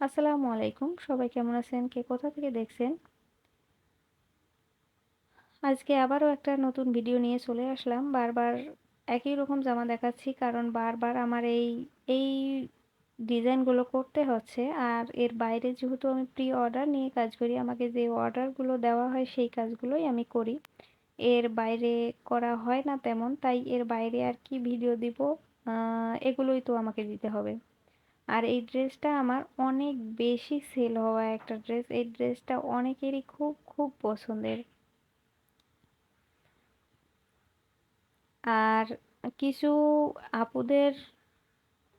আসসালামু আলাইকুম। সবাই কেমন আছেন? কে কোথা থেকে দেখছেন? আজকে আবারও একটা নতুন ভিডিও নিয়ে চলে আসলাম। বারবার একই রকম জামা দেখাচ্ছি কারণ বারবার আমার এই এই ডিজাইনগুলো করতে হচ্ছে। আর এর বাইরে যেহেতু আমি প্রি অর্ডার নিয়ে কাজ করি, আমাকে যে অর্ডারগুলো দেওয়া হয় সেই কাজগুলোই আমি করি। এর বাইরে করা হয় না তেমন, তাই এর বাইরে আর কি ভিডিও দিব এগুলোই তো আমাকে দিতে হবে। আর এই ড্রেসটা আমার অনেক বেশি সেল হওয়া একটা ড্রেস। এই ড্রেসটা অনেকেরই খুব খুব পছন্দের। আর কিছু আপুদের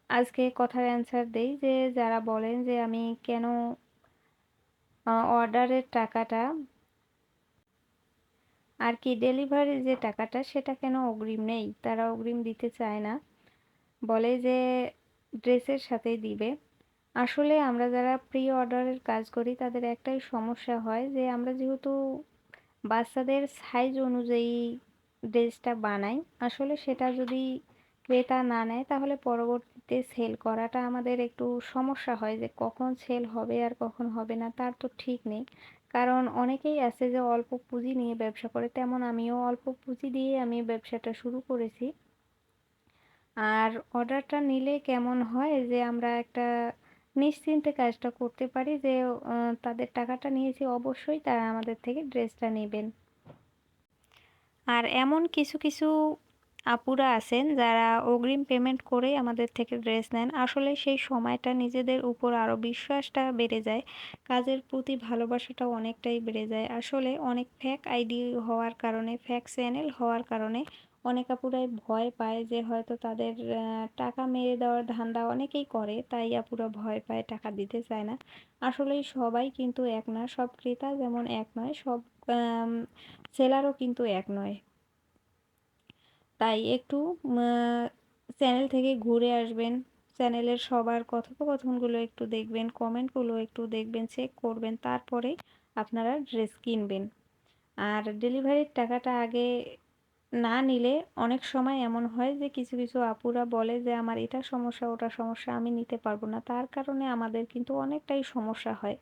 আজকে কথার অ্যান্সার দেই, যে যারা বলেন যে আমি কেন অর্ডারের টাকাটা আর কি ডেলিভারির যে টাকাটা সেটা কেন অগ্রিম নেই? তারা অগ্রিম দিতে চায় না। বলে যে ড্রেসের সাথে দিবে। আসলে আমরা যারা প্রি অর্ডারের কাজ করি, তাদের একটাই সমস্যা হয় যে, আমরা যেহেতু বাচ্চাদের সাইজ অনুযায়ী ড্রেসটা বানাই, আসলে সেটা যদি ক্রেতা না নেয়, তাহলে পরবর্তীতে সেল করাটা আমাদের একটু সমস্যা হয় যে, কখন সেল হবে আর কখন হবে না, তার তো ঠিক নেই। কারণ অনেকেই আছে যে, অল্প পুঁজি নিয়ে ব্যবসা করে, তেমন আমিও অল্প পুঁজি দিয়ে আমি ব্যবসাটা শুরু করেছি। আর অর্ডারটা নিলে কেমন হয়? যে আমরা একটা নিশ্চিন্তে কাজটা করতে পারি যে তাদের টাকাটা নিয়েছি, অবশ্যই তারা আমাদের থেকে ড্রেসটা নেবেন। আর এমন কিছু কিছু আপুরা আছেন যারা অগ্রিম পেমেন্ট করেই আমাদের থেকে ড্রেস নেন। আসলে সেই সময়টা নিজেদের উপর আরও বিশ্বাসটা বেড়ে যায়। কাজের প্রতি ভালোবাসাটা অনেকটাই বেড়ে যায়। আসলে অনেক ফ্যাক আইডি হওয়ার কারণে ফ্যাক চ্যানেল হওয়ার কারণে অনেক আপুরাই ভয় পায় যে হয়তো তাদের টাকা মেরে দেওয়ার ধান্দা অনেকেই করে, তাই আপুরা ভয় পায়, টাকা দিতে চায় না। আসলেই সবাই কিন্তু এক না সব ক্রেতা যেমন এক নয়, সব সেলারও কিন্তু এক নয়। তাই একটু চ্যানেল থেকে ঘুরে আসবেন, চ্যানেলের সবার কথোপকথনগুলো একটু দেখবেন, কমেন্টগুলো একটু দেখবেন, চেক করবেন, তারপরে আপনারা ড্রেস কিনবেন। আর ডেলিভারির টাকাটা আগে না নিলে অনেক সময় এমন হয় যে, কিছু কিছু আপুরা বলে যে, আমার এটা সমস্যা, ওটা সমস্যা, আমি নিতে পারব না। তার কারণে আমাদের কিন্তু অনেকটাই সমস্যা হয়।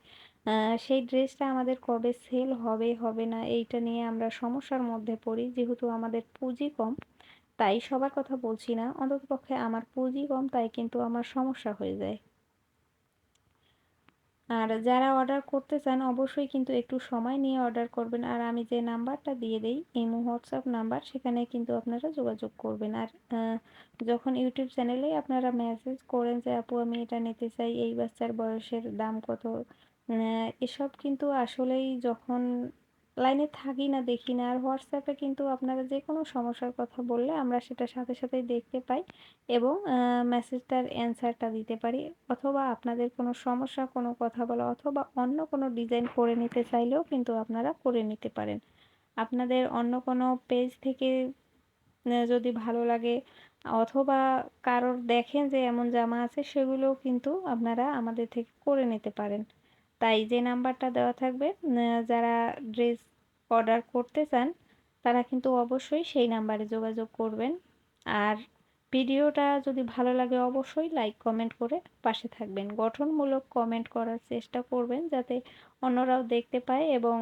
সেই ড্রেসটা আমাদের কবে সেল হবে হবে না, এইটা নিয়ে আমরা সমস্যার মধ্যে পড়ি। যেহেতু আমাদের পুঁজি কম, তাই সবার কথা বলছি না। অন্ততপক্ষে আমার পুঁজি কম, তাই কিন্তু আমার সমস্যা হয়ে যায়। আর যারা অর্ডার করতে চান, অবশ্যই কিন্তু একটু সময় নিয়ে অর্ডার করবেন। আর আমি যে নাম্বারটা দিয়ে দিই, ইমো, হোয়াটসঅ্যাপ নাম্বার, সেখানে কিন্তু আপনারা যোগাযোগ করবেন। আর যখন ইউটিউব চ্যানেলে আপনারা মেসেজ করেন যে, আপু, আমি এটা নিতে চাই, এই বাচ্চার বয়সের দাম কত? এসব কিন্তু আসলেই যখন লাইনে থাকি না, দেখি না। আর হোয়াটসঅ্যাপে কিন্তু আপনারা যে কোনো সমস্যার কথা বললে আমরা সেটা সাথে সাথেই দেখতে পাই এবং মেসেজটার অ্যান্সারটা দিতে পারি। অথবা আপনাদের কোনো সমস্যা, কোনো কথা বলা অথবা অন্য কোনো ডিজাইন করে নিতে চাইলেও কিন্তু আপনারা করে নিতে পারেন। আপনাদের অন্য কোনো পেজ থেকে যদি ভালো লাগে অথবা কারোর দেখেন যে এমন জামা আছে সেগুলোও কিন্তু আপনারা আমাদের থেকে করে নিতে পারেন। তাই যে নাম্বারটা দেওয়া থাকবে যারা ড্রেস অর্ডার করতে চান, তারা কিন্তু অবশ্যই সেই নাম্বারে যোগাযোগ করবেন। আর ভিডিওটা যদি ভালো লাগে, অবশ্যই লাইক, কমেন্ট করে পাশে থাকবেন। গঠনমূলক কমেন্ট করার চেষ্টা করবেন যাতে অন্যরাও দেখতে পায় এবং